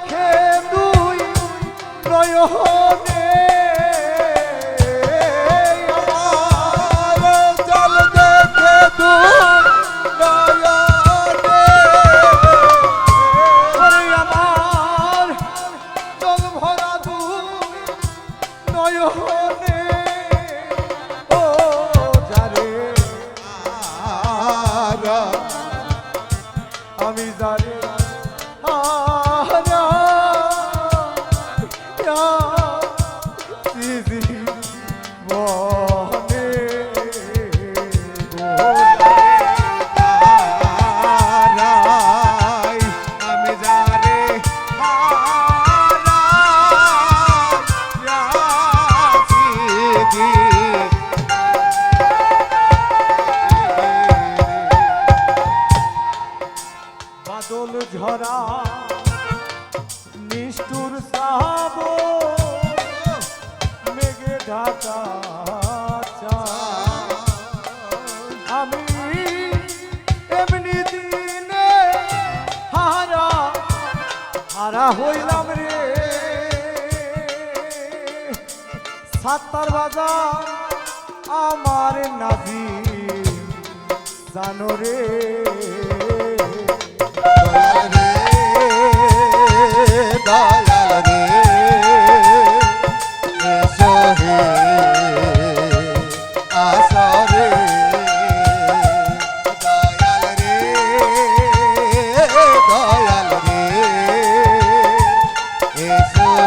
দেখে দুই প্রয়োজনে আমি জানি আচ্ছা, আচ্ছা। হইলাম রে। সাতার বাজার আমার নাভি জানো রে।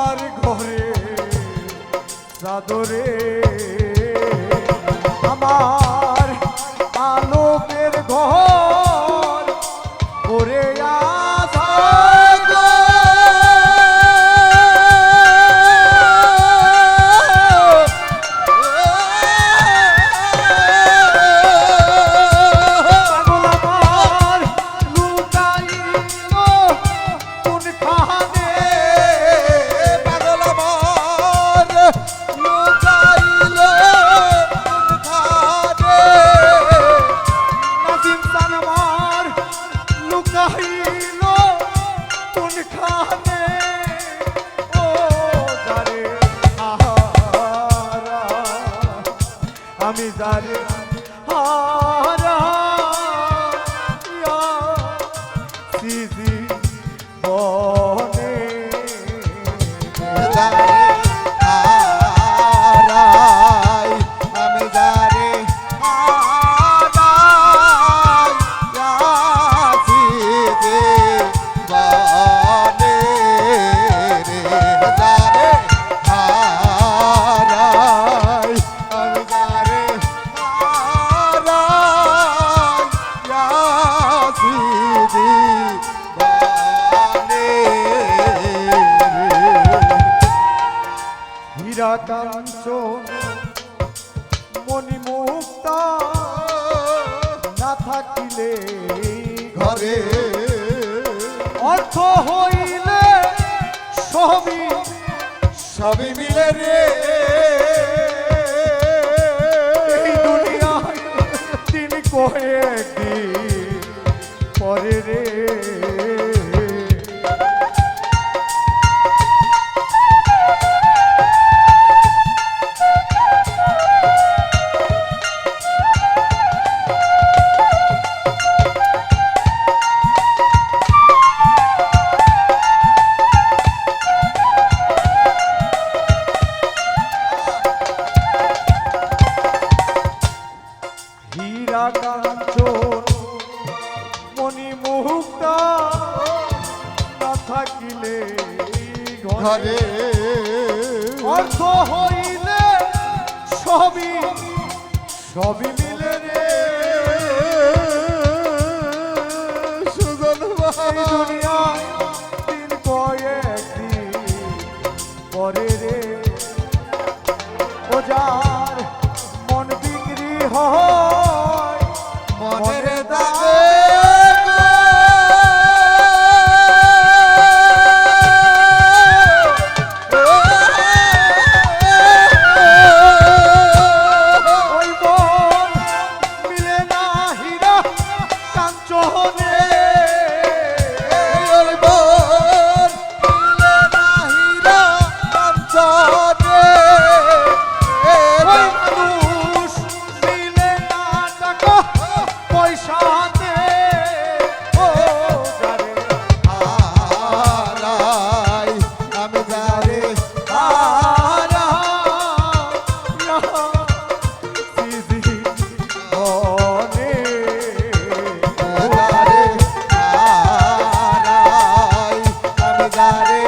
আমার ঘরে সাদরে আমার দিদি হইলে ঘরে। অর্থ হইলে সবই সবই মিলে রে। দিন কয়েক হরে। অর্থ হইলে সবই সবই মিলে রে। সুজন ভাই everybody.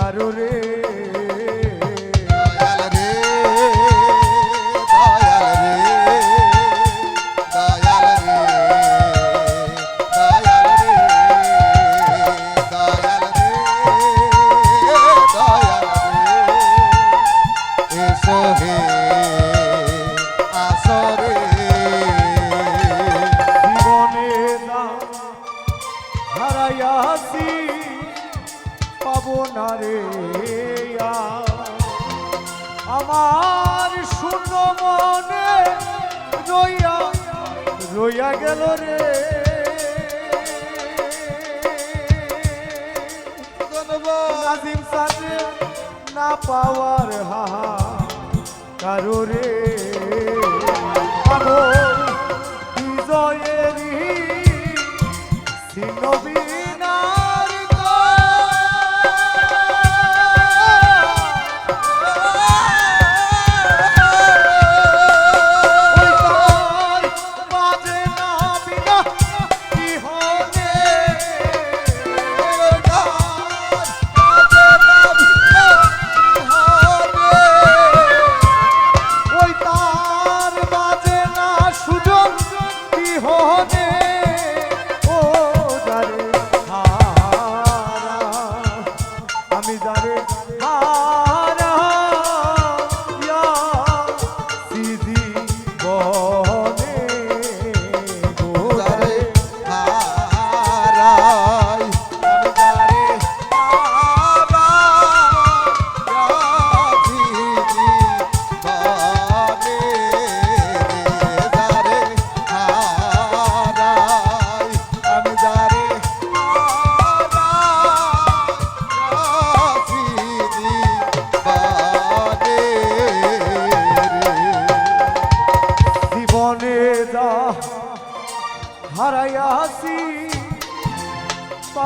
কারোরে রইয়া গেল রে। নাজিম সাথে না পাওয়ার হাহা কারও রে। বিজয়ের সিনবী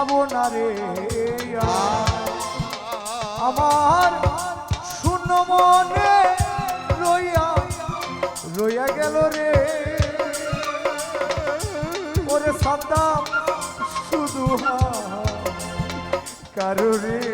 পাবো না রে, আমার শূন্য মনে রইয়া রইয়া গেল রে। ওরে সাদ্দাম, শুধু কারও রে।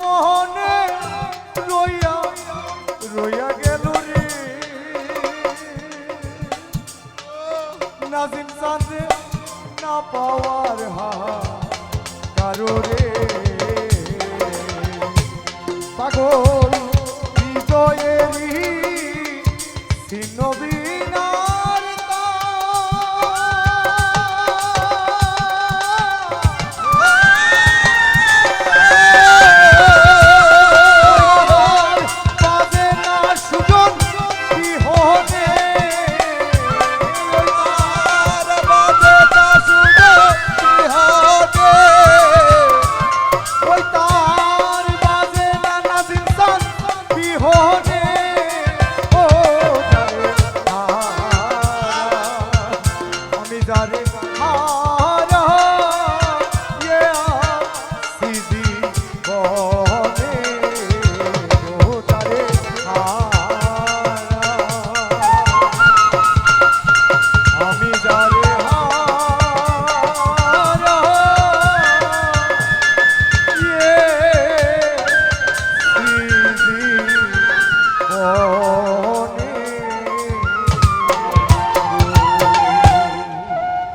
মোহনে রইয়া রইয়া গেল রে। নাজিম সাথে না পাওয়ার হা কারও রে। পাগল হৃদয়েরই ছিন্ন বিনা Oh.